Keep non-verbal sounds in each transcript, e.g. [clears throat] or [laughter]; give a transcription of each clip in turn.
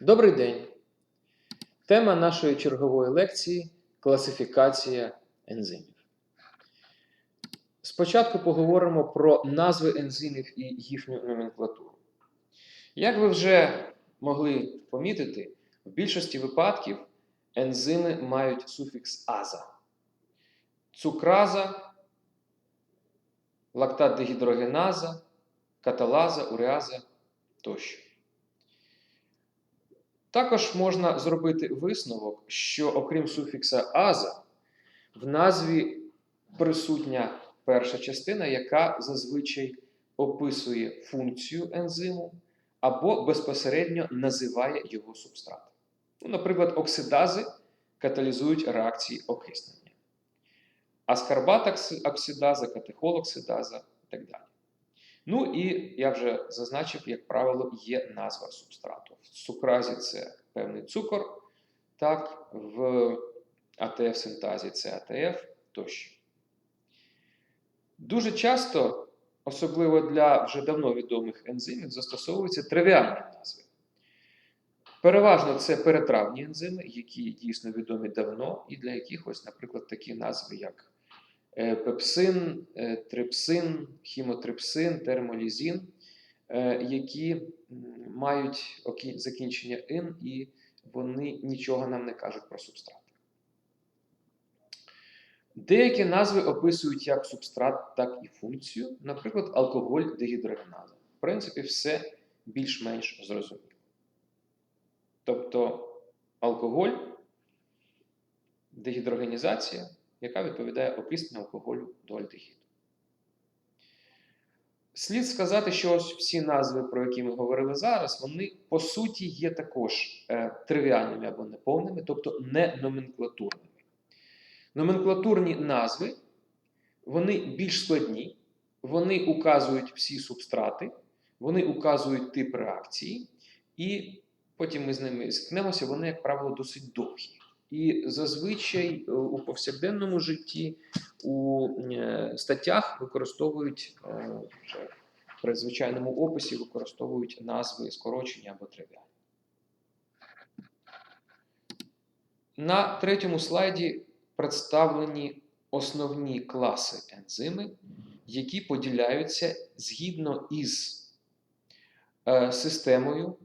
Добрий день! Тема нашої чергової лекції класифікація ензимів. Спочатку поговоримо про назви ензимів і їхню номенклатуру. Як ви вже могли помітити, в більшості випадків ензими мають суфікс аза. Цукраза, лактат-дегідрогеназа, каталаза, уреаза тощо. Також можна зробити висновок, що окрім суфікса аза, в назві присутня перша частина, яка зазвичай описує функцію ензиму або безпосередньо називає його субстрат. Ну, наприклад, оксидази каталізують реакції окиснення. Аскарбат оксидаза, катехол-оксидаза і так далі. Ну і я вже зазначив, як правило, є назва субстрату. В цукразі це певний цукор, так, в АТФ-синтазі це АТФ тощо. Дуже часто, особливо для вже давно відомих ензимів, застосовуються тривіальні назви. Переважно це перетравні ензими, які дійсно відомі давно, і для яких, ось, наприклад, такі назви, як пепсин, е, трипсин, хімотрипсин, термолізін, е, які мають закінчення ин, і вони нічого нам не кажуть про субстрат. Деякі назви описують як субстрат, так і функцію, наприклад, алкоголь дегідрогеназа. В принципі, все більш-менш зрозуміло. Тобто алкоголь, дегідрогенізація, яка відповідає окисненню алкоголю до альдегіду. Слід сказати, що ось всі назви, про які ми говорили зараз, вони по суті є також е, тривіальними або неповними, тобто не номенклатурними. Номенклатурні назви вони більш складні, вони указують всі субстрати, вони указують тип реакції, і потім ми з ними зіткнемося, вони, як правило, досить довгі. І зазвичай е, у повсякденному житті у е, статтях використовують е, вже при звичайному описі використовують назви скорочення або тривіальні. На третьому слайді представлені основні класи ензими, які поділяються згідно із системою,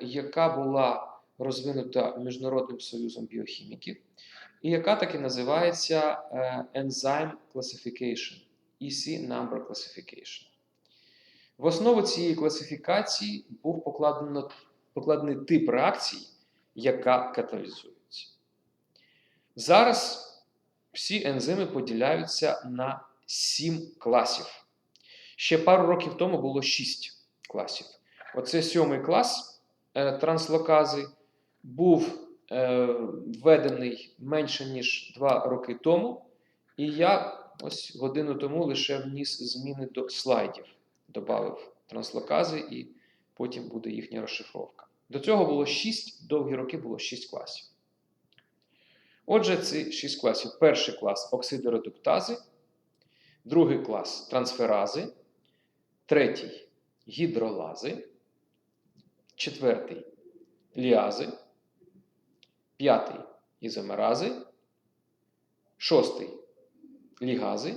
яка була розвинута Міжнародним союзом біохіміків, і яка так і називається е, Enzyme Classification, EC Number Classification. В основу цієї класифікації був покладено, покладений тип реакції, яка каталізується. Зараз всі ензими поділяються на 7 класів. Ще пару років тому було 6 класів. Оце сьомий клас е, транслокази був е, введений менше ніж 2 роки тому, і я ось годину тому лише вніс зміни до слайдів, додав транслокази, і потім буде їхня розшифровка. До цього було 6, довгі роки було 6 класів. Отже, ці 6 класів. Перший клас оксидоредуктази, другий клас трансферази, третій гідролази, четвертий ліази, п'ятий ізомерази, шостий лігази.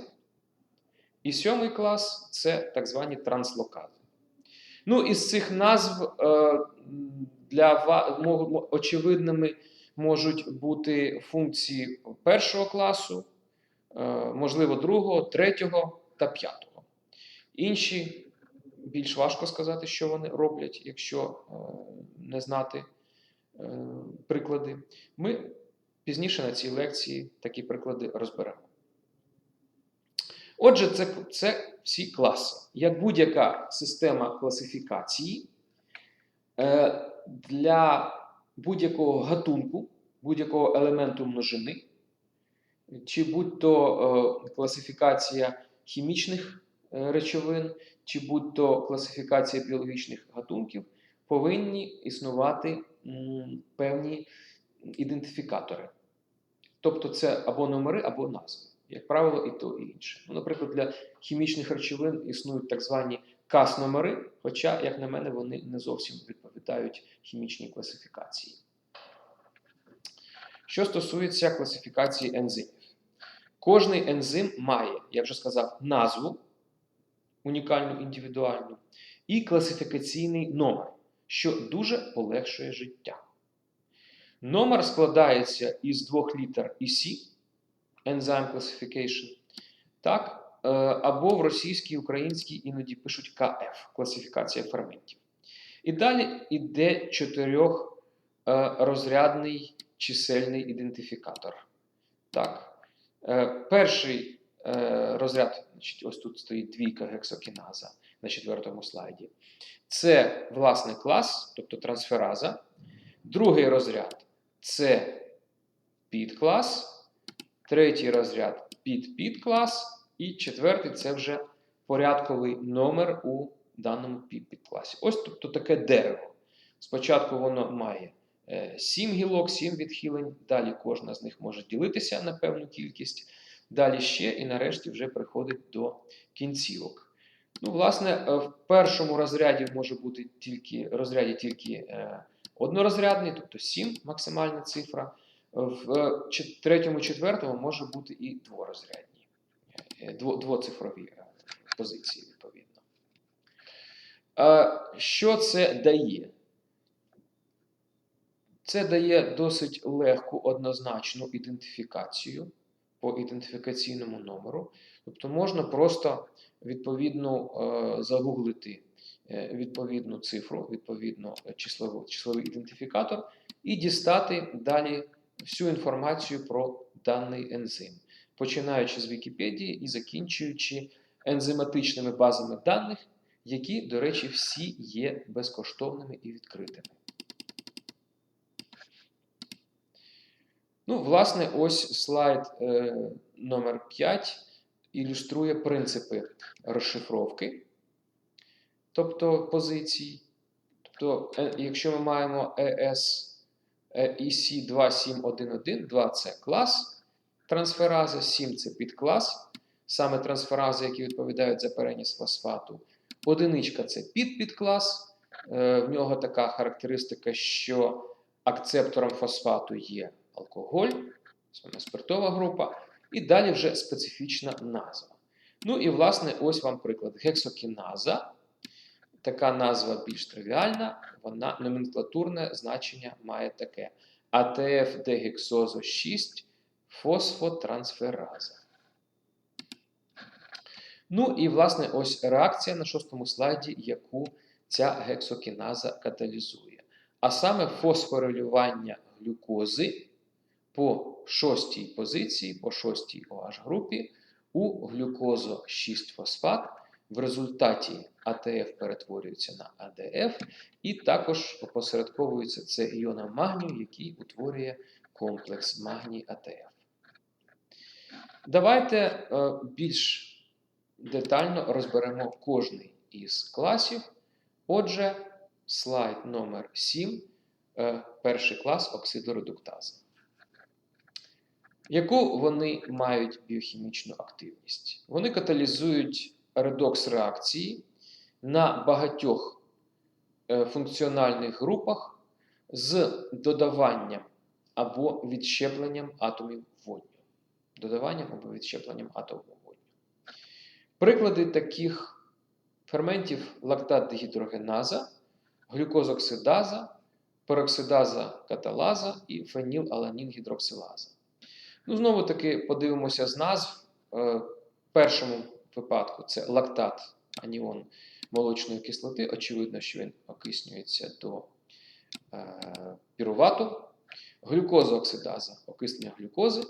І сьомий клас це так звані транслокази. Ну, із цих назв е, для очевидними можуть бути функції першого класу, е, можливо, другого, третього та п'ятого. Інші більш важко сказати, що вони роблять, якщо е, не знати приклади. Ми пізніше на цій лекції такі приклади розберемо. Отже, це, це всі класи. Як будь-яка система класифікації е, для будь-якого гатунку, будь-якого елементу множини, чи будь-то е, класифікація хімічних е, речовин, чи будь-то класифікація біологічних гатунків, повинні існувати певні ідентифікатори. Тобто це або номери, або назви. Як правило, і то, і інше. Ну, наприклад, для хімічних речовин існують так звані КАС-номери, хоча, як на мене, вони не зовсім відповідають. хімічній класифікації. Що стосується класифікації ензимів, кожний ензим має, я вже сказав, назву унікальну індивідуальну і класифікаційний номер, що дуже полегшує життя. Номер складається із двох літер EC, Enzyme Classification, так, е, або в російській, українській іноді пишуть КФ класифікація ферментів. І далі йде чотирьохрозрядний чисельний ідентифікатор. Так. Е, Перший е, розряд, значить, ось тут стоїть двійка гексокіназа на четвертому слайді. Це власне клас, тобто трансфераза. Другий розряд це підклас. Третій розряд під-підклас. І четвертий це вже порядковий номер у даному під- підкласі. Ось тобто таке дерево. Спочатку воно має 7 гілок, 7 відхилень. Далі кожна з них може ділитися на певну кількість. Далі ще і нарешті вже приходить до кінцівок. Ну, власне, е, в першому розряді може бути тільки розряді тільки е, однорозрядний, тобто 7 максимальна цифра. В е, третьому, четвертому може бути і дворозрядні, дво- двоцифрові позиції, відповідно. Що це дає? Це дає досить легку однозначну ідентифікацію по ідентифікаційному номеру. Тобто можна просто відповідно е, загуглити е, відповідну цифру, відповідно числову, числовий ідентифікатор, і дістати далі всю інформацію про даний ензим, починаючи з Вікіпедії і закінчуючи ензиматичними базами даних, які, до речі, всі є безкоштовними і відкритими. Ну, власне, ось слайд е, номер 5 ілюструє принципи розшифровки, тобто позицій. Тобто, е, якщо ми маємо ES EC 2711, 2 це клас трансферази, 7 це підклас, саме трансферази, які відповідають за переніс фосфату. Одиничка це підпідклас. Е, В нього така характеристика, що акцептором фосфату є алкоголь, саме спиртова група, і далі вже специфічна назва. Ну і, власне, ось вам приклад. Гексокіназа. Така назва більш тривіальна, вона номенклатурне значення має таке: АТФ дегексозо 6 фосфотрансфераза. Ну і, власне, ось реакція на шостому слайді, яку ця гексокіназа каталізує. А саме фосфорилювання глюкози по шостій позиції, по шостій OH групі у глюкозо 6 фосфат. В результаті АТФ перетворюється на АДФ, і також опосередковується це іоном магнію, який утворює комплекс магній АТФ. Давайте е, більш детально розберемо кожний із класів. Отже, слайд номер 7, е, перший клас оксидоредуктази. Яку вони мають біохімічну активність? Вони каталізують редокс реакції на багатьох е, функціональних групах з додаванням або відщепленням атомів водню. Додаванням або відщепленням атомів водню. Приклади таких ферментів лактат дегідрогеназа, глюкозоксидаза, пероксидаза каталаза і фенілаланін-гідроксилаза. Ну, знову таки подивимося з назв. Е, В першому випадку це лактат, аніон молочної кислоти. Очевидно, що він окиснюється до е, пірувату. Глюкозооксидаза окиснення глюкози.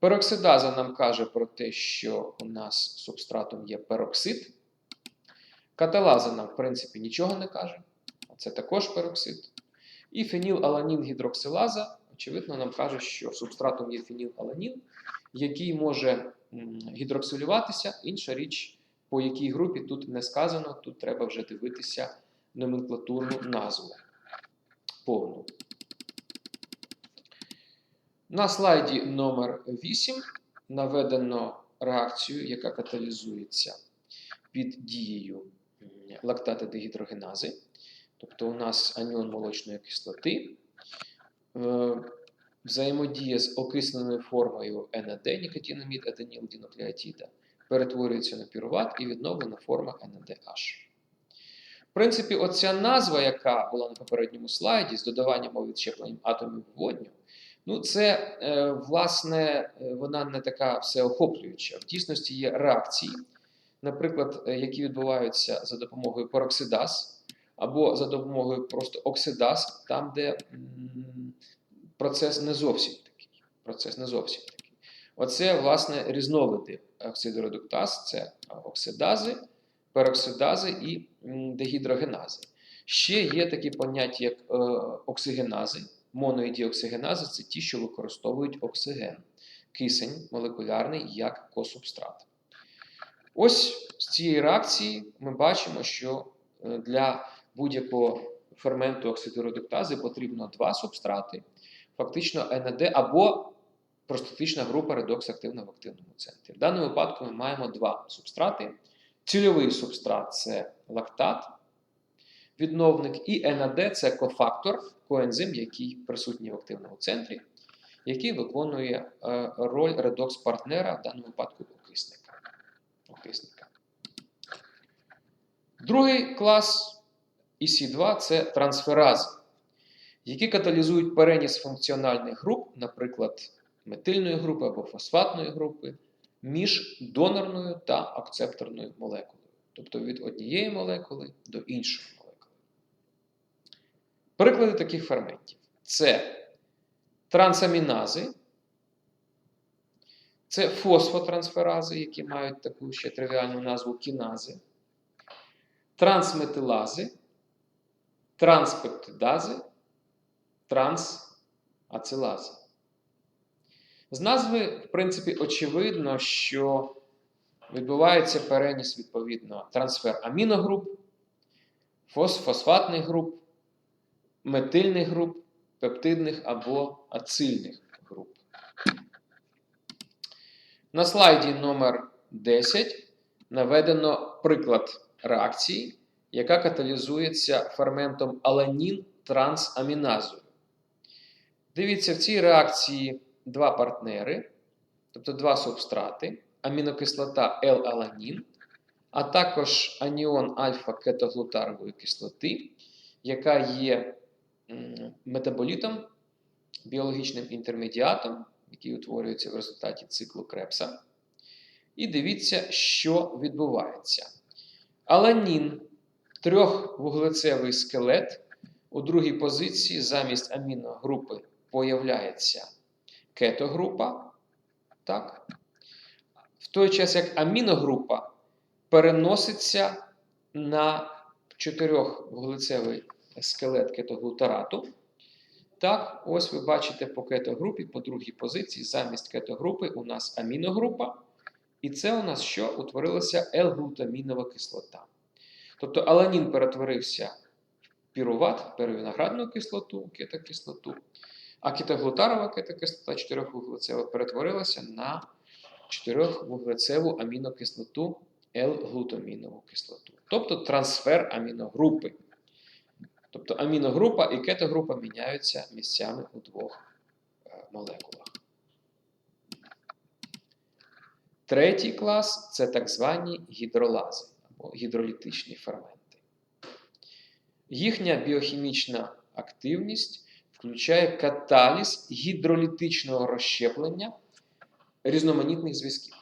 Пероксидаза нам каже про те, що у нас субстратом є пероксид. Каталаза нам, в принципі, нічого не каже. Це також пероксид. І фенілаланін-гідроксилаза, очевидно, нам каже, що субстратом є фенілаланін, який може гідроксилюватися. Інша річ, по якій групі тут не сказано, тут треба вже дивитися номенклатурну назву повну. На слайді номер 8 наведено реакцію, яка каталізується під дією лактати дегідрогенази. тобто у нас аніон молочної кислоти, взаємодія з окисленою формою НАД, нікотинамід, аденіл, дінуклеотида, перетворюється на піруват і відновлена форма NADH. В принципі, оця назва, яка була на попередньому слайді, з додаванням відщепленням атомів водню, ну це, е, власне, е, вона не така всеохоплююча. В дійсності є реакції, наприклад, е, які відбуваються за допомогою пероксидаз, або за допомогою просто оксидаз, там, де процес не зовсім такий. Процес не зовсім такий. Оце, власне, різновиди оксидоредуктаз, це оксидази, пероксидази і дегідрогенази. Ще є такі поняття, як е, оксигенази. Моноїдіоксигенази це ті, що використовують оксиген, кисень молекулярний як косубстрат. Ось з цієї реакції ми бачимо, що е, для будь-якого ферменту оксидоредуктази потрібно два субстрати, фактично НАД або простатична група редокс активна в активному центрі. В даному випадку ми маємо два субстрати. Цільовий субстрат це лактат, відновник, і НАД це кофактор, коензим, який присутній в активному центрі, який виконує е, роль редокс-партнера, в даному випадку окисника. окисника. Другий клас EC2 це трансферази, які каталізують переніс функціональних груп, наприклад, метильної групи або фосфатної групи, між донорною та акцепторною молекулою, тобто від однієї молекули до іншої молекули. Приклади таких ферментів це трансамінази, це фосфотрансферази, які мають таку ще тривіальну назву кінази, трансметилази, транспептидази, трансацилази. З назви, в принципі, очевидно, що відбувається переніс, відповідно, трансфер аміногруп, фосфосфатних груп, метильних груп, пептидних або ацильних груп. На слайді номер 10 наведено приклад реакції, яка каталізується ферментом аланін трансаміназою. Дивіться, в цій реакції два партнери, тобто два субстрати, амінокислота L-аланін, а також аніон альфа-кетоглутарової кислоти, яка є метаболітом, біологічним інтермедіатом, який утворюється в результаті циклу Крепса. І дивіться, що відбувається. Аланін трьохвуглецевий скелет. У другій позиції замість аміногрупи появляється кетогрупа. Так? В той час, як аміногрупа переноситься на чотирьохвуглецевий скелет кетоглутарату. Так, ось ви бачите по кетогрупі, по другій позиції, замість кетогрупи у нас аміногрупа. І це у нас що? Утворилася L-глутамінова кислота. Тобто аланін перетворився в піруват, перевиноградну кислоту, кетокислоту, а кетоглутарова кетокислота 4-вуглецева перетворилася на 4-вуглецеву амінокислоту L-глутамінову кислоту. Тобто трансфер аміногрупи. Тобто аміногрупа і кетогрупа міняються місцями у двох е, молекулах. Третій клас це так звані гідролази гідролітичні ферменти. Їхня біохімічна активність включає каталіз гідролітичного розщеплення різноманітних зв'язків.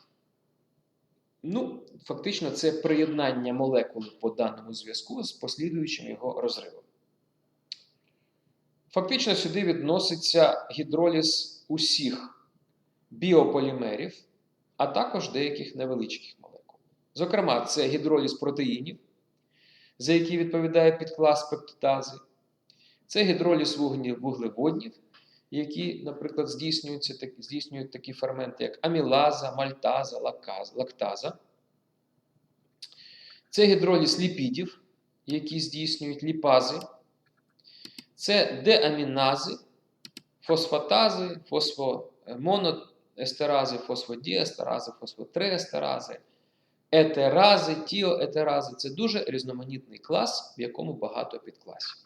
Ну, фактично, це приєднання молекули по даному зв'язку з послідуючим його розривом. Фактично, сюди відноситься гідроліз усіх біополімерів, а також деяких невеличких молекул. Зокрема, це гідроліз протеїнів, за які відповідає підклас пептидази. Це гідроліз вуглеводнів, які, наприклад, здійснюються, здійснюють такі ферменти, як амілаза, мальтаза, лактаза. Це гідроліз ліпідів, які здійснюють ліпази. Це деамінази, фосфатази, фосфомоноестерази, фосфодіестерази, фосфотриестерази, етерази, тіоетерази це дуже різноманітний клас, в якому багато підкласів.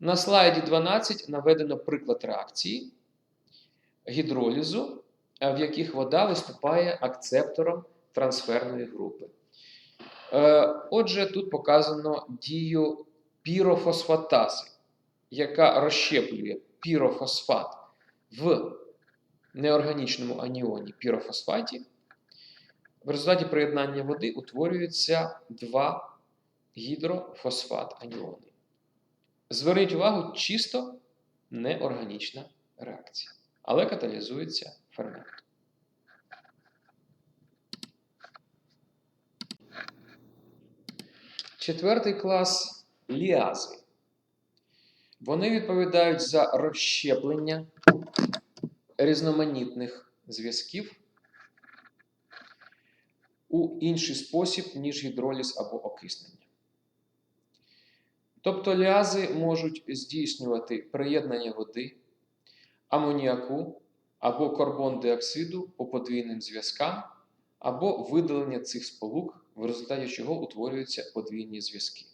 На слайді 12 наведено приклад реакції гідролізу, в яких вода виступає акцептором трансферної групи. Е, Отже, тут показано дію пірофосфатази, яка розщеплює пірофосфат в неорганічному аніоні пірофосфаті. В результаті приєднання води утворюються два гідрофосфат аніони. Зверніть увагу, чисто неорганічна реакція, але каталізується ферментом. Четвертий клас ліази. Вони відповідають за розщеплення різноманітних зв'язків у інший спосіб, ніж гідроліз або окиснення. Тобто ліази можуть здійснювати приєднання води, амоніаку або карбон-диоксиду по подвійним зв'язкам, або видалення цих сполук, в результаті чого утворюються подвійні зв'язки.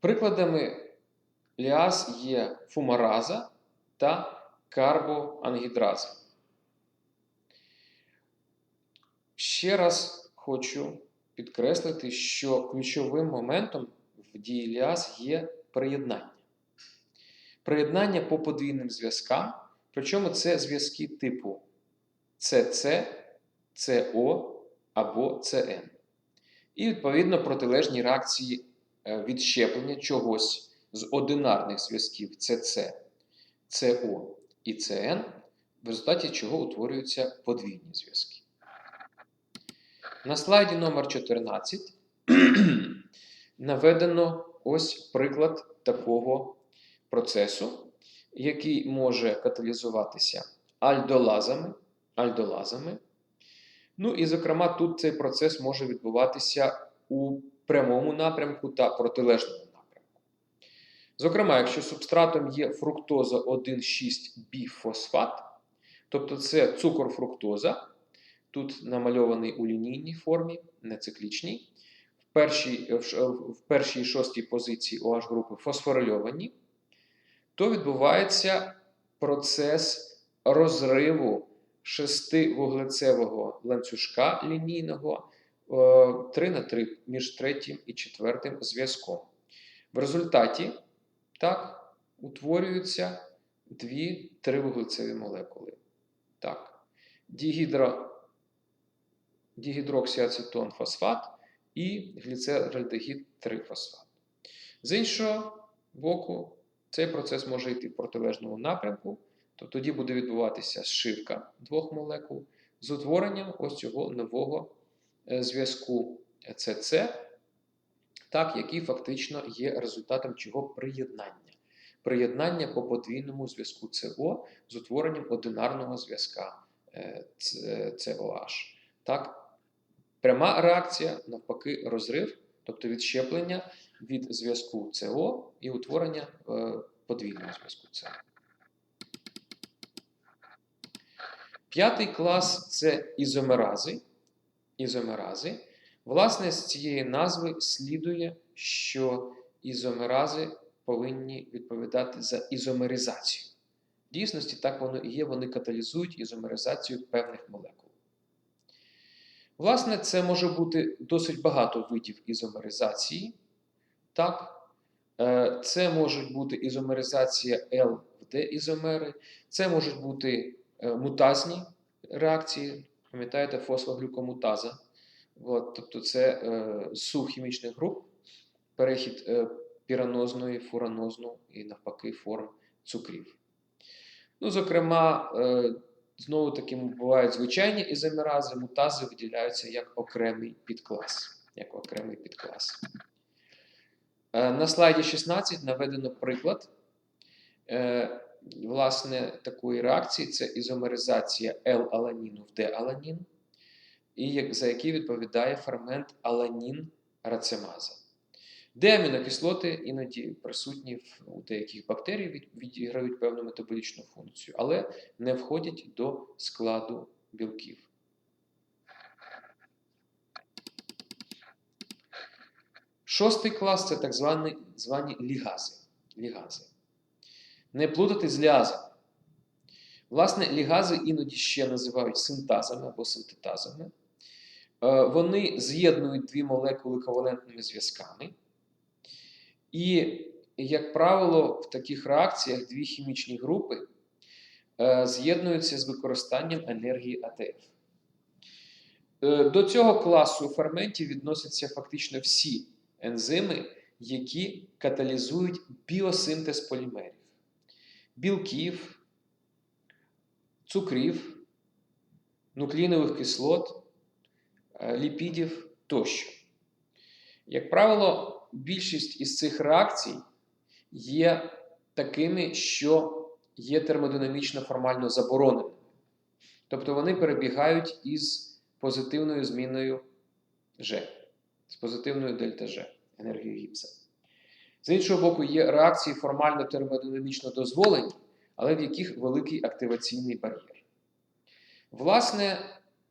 Прикладами ліаз є фумараза та карбоангідраза. Ще раз хочу підкреслити, що ключовим моментом в дії ліаз є приєднання. Приєднання по подвійним зв'язкам, причому це зв'язки типу CC, CO або CN. І, відповідно, протилежні реакції е, відщеплення чогось з одинарних зв'язків CC, CO і CN, в результаті чого утворюються подвійні зв'язки. На слайді номер 14 [clears throat] наведено ось приклад такого процесу, який може каталізуватися альдолазами. альдолазами. Ну і, зокрема, тут цей процес може відбуватися у прямому напрямку та протилежному напрямку. Зокрема, якщо субстратом є фруктоза 1,6-біфосфат, тобто це цукор фруктоза, тут намальований у лінійній формі, не циклічній. В першій, в першій шостій позиції OH групи фосфорильовані, то відбувається процес розриву шестивуглецевого ланцюжка лінійного 3 на 3 між третім і четвертим зв'язком. В результаті так, утворюються дві тривуглецеві молекули. Так, дігідро дігідроксіацетон фосфат і гліцеральдегід 3 фосфат. З іншого боку, цей процес може йти в протилежному напрямку, то тоді буде відбуватися зшивка двох молекул з утворенням ось цього нового е, зв'язку ЦЦ, так, який фактично є результатом чого приєднання. Приєднання по подвійному зв'язку СО з утворенням одинарного зв'язка COH. Так, Пряма реакція, навпаки, розрив, тобто відщеплення від зв'язку СО і утворення е, подвійного зв'язку СО. П'ятий клас це ізомерази. Ізомерази. Власне, з цієї назви слідує, що ізомерази повинні відповідати за ізомеризацію. В дійсності так воно і є, вони каталізують ізомеризацію певних молекул. Власне, це може бути досить багато видів ізомеризації. Так? Е, це можуть бути ізомеризація L в D-ізомери, це можуть бути е, мутазні реакції, пам'ятаєте, фосфоглюкомутаза. От, тобто це е, хімічних груп, перехід е, піранозної, фуранозну і навпаки форм цукрів. Ну, Зокрема, е, Знову таки бувають звичайні ізомерази, мутази виділяються як окремий підклас. Як окремий підклас. Е, на слайді 16 наведено приклад е, власне, такої реакції це ізомеризація L-аланіну в D-аланін, і за який відповідає фермент аланін рацемаза. Де амінокислоти іноді присутні ну, у деяких бактерій, відіграють певну метаболічну функцію, але не входять до складу білків. Шостий клас це так звані звані лігази. лігази. Не плутати з ліазами. Власне, лігази іноді ще називають синтазами або синтетазами. Е, вони з'єднують дві молекули ковалентними зв'язками. І, як правило, в таких реакціях дві хімічні групи е, з'єднуються з використанням енергії АТФ. Е, До цього класу ферментів відносяться фактично всі ензими, які каталізують біосинтез полімерів, білків, цукрів, нуклеїнових кислот, е, ліпідів тощо. Як правило, більшість із цих реакцій є такими, що є термодинамічно формально забороненими. Тобто вони перебігають із позитивною зміною G, з позитивною дельта G, енергією гіпса. З іншого боку, є реакції формально термодинамічно дозволені, але в яких великий активаційний бар'єр. Власне,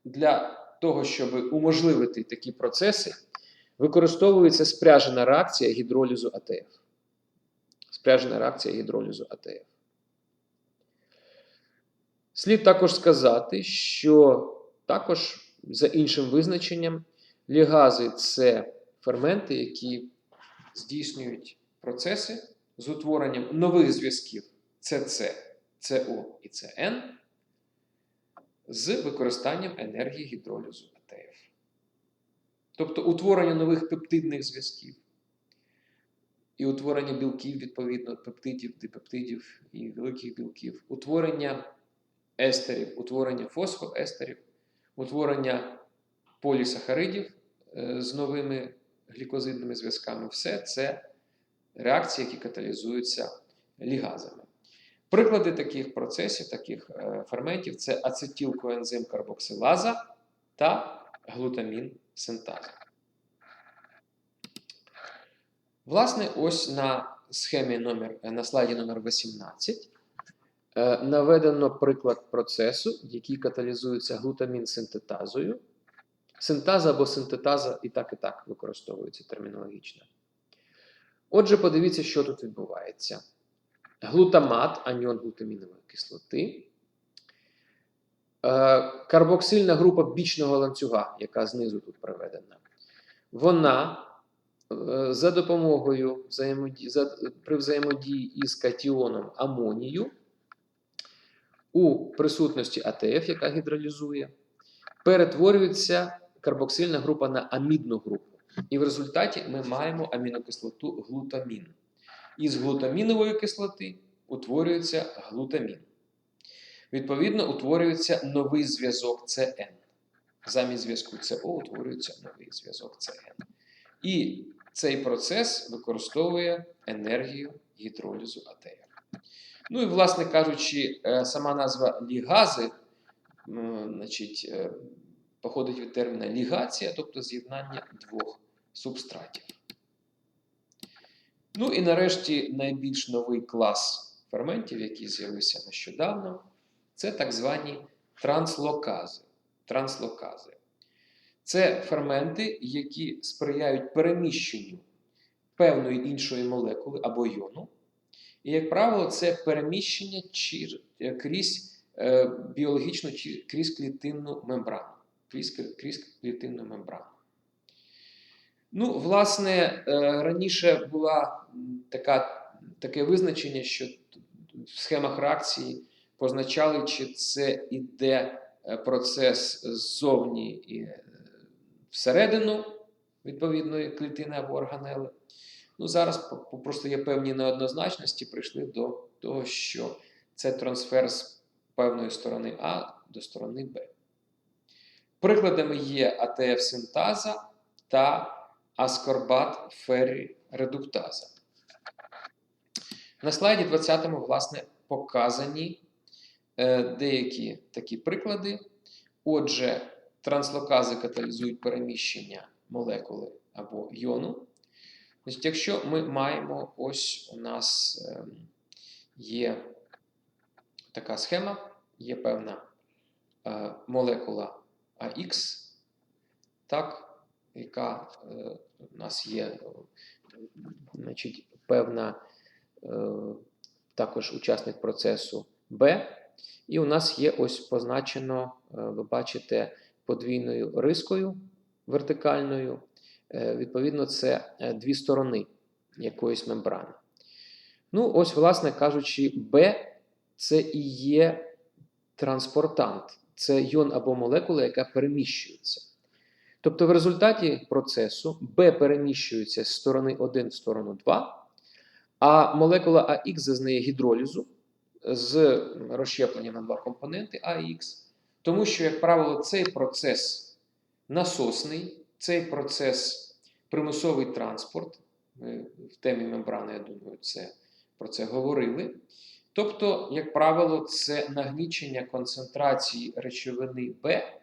для того, щоб уможливити такі процеси, використовується спряжена реакція гідролізу АТФ. Спряжена реакція гідролізу АТФ. Слід також сказати, що також за іншим визначенням лігази це ферменти, які здійснюють процеси з утворенням нових зв'язків СС, СО і СН з використанням енергії гідролізу АТФ. Тобто утворення нових пептидних зв'язків. І утворення білків, відповідно, пептидів, дипептидів і великих білків, утворення естерів, утворення фосфоестерів, утворення полісахаридів е, з новими глікозидними зв'язками. Все це реакції, які каталізуються лігазами. Приклади таких процесів, таких е, ферментів це ацетилкоензим карбоксилаза та глутамін синтаза. Власне, ось на схемі номер, на слайді номер 18 е, наведено приклад процесу, який каталізується глутамін синтетазою. Синтаза або синтетаза і так, і так використовується термінологічно. Отже, подивіться, що тут відбувається. Глутамат, аніон глутамінової кислоти. Е, Карбоксильна група бічного ланцюга, яка знизу тут приведена, вона е, за допомогою при взаємодії із катіоном амонію у присутності АТФ, яка гідролізує, перетворюється карбоксильна група на амідну групу. І в результаті ми маємо амінокислоту глутамін. Із глутамінової кислоти утворюється глутамін. Відповідно, утворюється новий зв'язок CN. Замість зв'язку СО утворюється новий зв'язок CN. І цей процес використовує енергію гідролізу АТФ. Ну і, власне кажучи, е, сама назва лігази значить, е, походить від терміна лігація, тобто з'єднання двох субстратів. Ну і нарешті найбільш новий клас ферментів, які з'явився нещодавно, це так звані транслокази. транслокази. Це ферменти, які сприяють переміщенню певної іншої молекули або йону. І, як правило, це переміщення е, крізь е, біологічну крізь клітинну мембрану. Крізь, крізь клітинну мембрану. Ну, власне, е, раніше була така, таке визначення, що в схемах реакції позначали, чи це іде е, процес ззовні і е, всередину відповідної клітини або органели. Ну, зараз просто є певні неоднозначності, прийшли до того, що це трансфер з певної сторони А до сторони Б. Прикладами є АТФ-синтаза та аскорбат феррі-редуктаза. На слайді 20 власне, показані деякі такі приклади. Отже, транслокази каталізують переміщення молекули або йону. Значить, Якщо ми маємо, ось у нас ем, є така схема, є певна е, молекула АХ, так, яка е, у нас є е, значить, певна е, також учасник процесу Б. І у нас є ось позначено, е, ви бачите, подвійною рискою вертикальною. Е, Відповідно, це е, дві сторони якоїсь мембрани. Ну, ось, власне кажучи, Б це і є транспортант, це йон або молекула, яка переміщується. Тобто, в результаті процесу Б переміщується з сторони 1 в сторону 2, а молекула АХ зазнає гідролізу з розщепленням на два компоненти АХ, тому що, як правило, цей процес насосний, цей процес примусовий транспорт. Ми в темі мембрани, я думаю, це, про це говорили. Тобто, як правило, це нагнічення концентрації речовини Б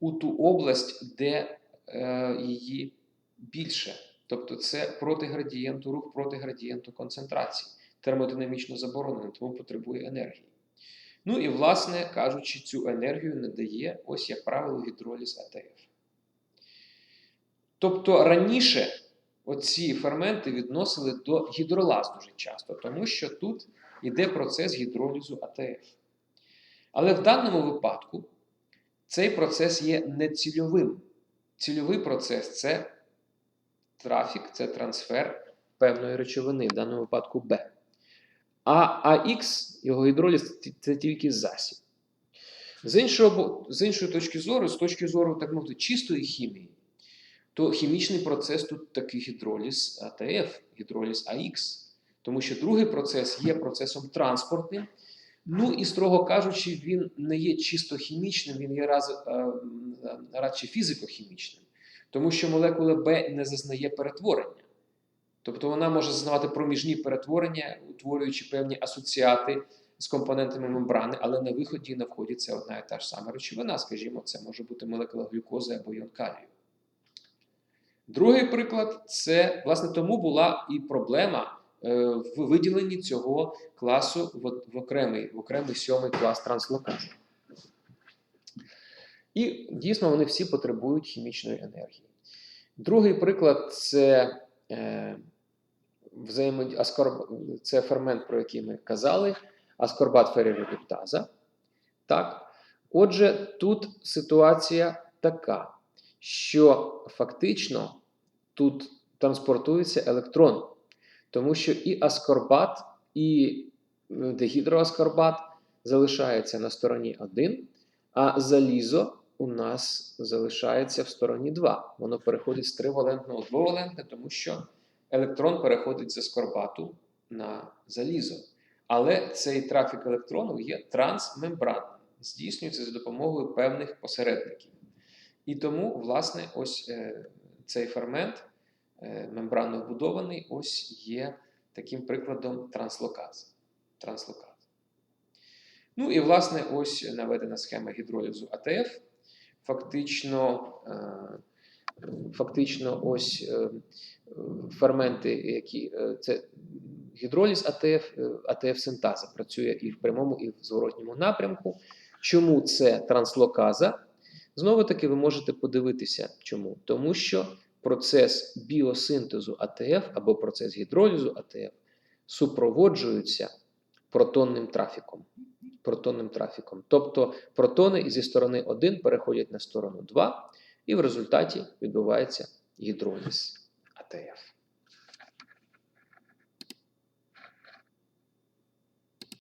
у ту область, де е, її більше. Тобто, це проти градієнту, рух проти градієнту концентрації. Термодинамічно заборонено, тому потребує енергії. Ну і, власне кажучи, цю енергію надає, ось, як правило, гідроліз АТФ. Тобто раніше оці ферменти відносили до гідролаз дуже часто, тому що тут йде процес гідролізу АТФ. Але в даному випадку цей процес є нецільовим. Цільовий процес це трафік, це трансфер певної речовини, в даному випадку Б. А АХ, його гідроліз це тільки засіб. З, іншого, з іншої точки зору, з точки зору так мовити, чистої хімії, то хімічний процес тут такий гідроліз АТФ, гідроліз АХ. Тому що другий процес є процесом транспортним. Ну і, строго кажучи, він не є чисто хімічним, він є раз, е, радше фізико-хімічним. Тому що молекула Б не зазнає перетворення. Тобто вона може зазнавати проміжні перетворення, утворюючи певні асоціати з компонентами мембрани, але на виході і на вході це одна і та ж сама речовина. Скажімо, це може бути молекула глюкози або іон калію. Другий приклад це, власне, тому була і проблема е, в виділенні цього класу в, окремий, в окремий сьомий клас транслокази. І дійсно вони всі потребують хімічної енергії. Другий приклад це е, взаємод... аскорб... це фермент, про який ми казали, аскорбат ферріредуктаза. Так? Отже, тут ситуація така, що фактично тут транспортується електрон, тому що і аскорбат, і дегідроаскорбат залишаються на стороні 1, а залізо у нас залишається в стороні 2. Воно переходить з тривалентного у двовалентне, тому що електрон переходить з аскорбату на залізо. Але цей трафік електрону є трансмембранним, здійснюється за допомогою певних посередників. І тому, власне, ось е, цей фермент е, мембранно вбудований, ось є таким прикладом транслокази. транслоказ. Ну і, власне, ось наведена схема гідролізу АТФ. Фактично, е, фактично ось ферменти, які е, це гідроліз АТФ, АТФ-синтаза працює і в прямому, і в зворотньому напрямку. Чому це транслоказа? Знову таки, ви можете подивитися, чому. Тому що процес біосинтезу АТФ або процес гідролізу АТФ супроводжуються протонним трафіком. Протонним трафіком. Тобто протони зі сторони 1 переходять на сторону 2, і в результаті відбувається гідроліз АТФ.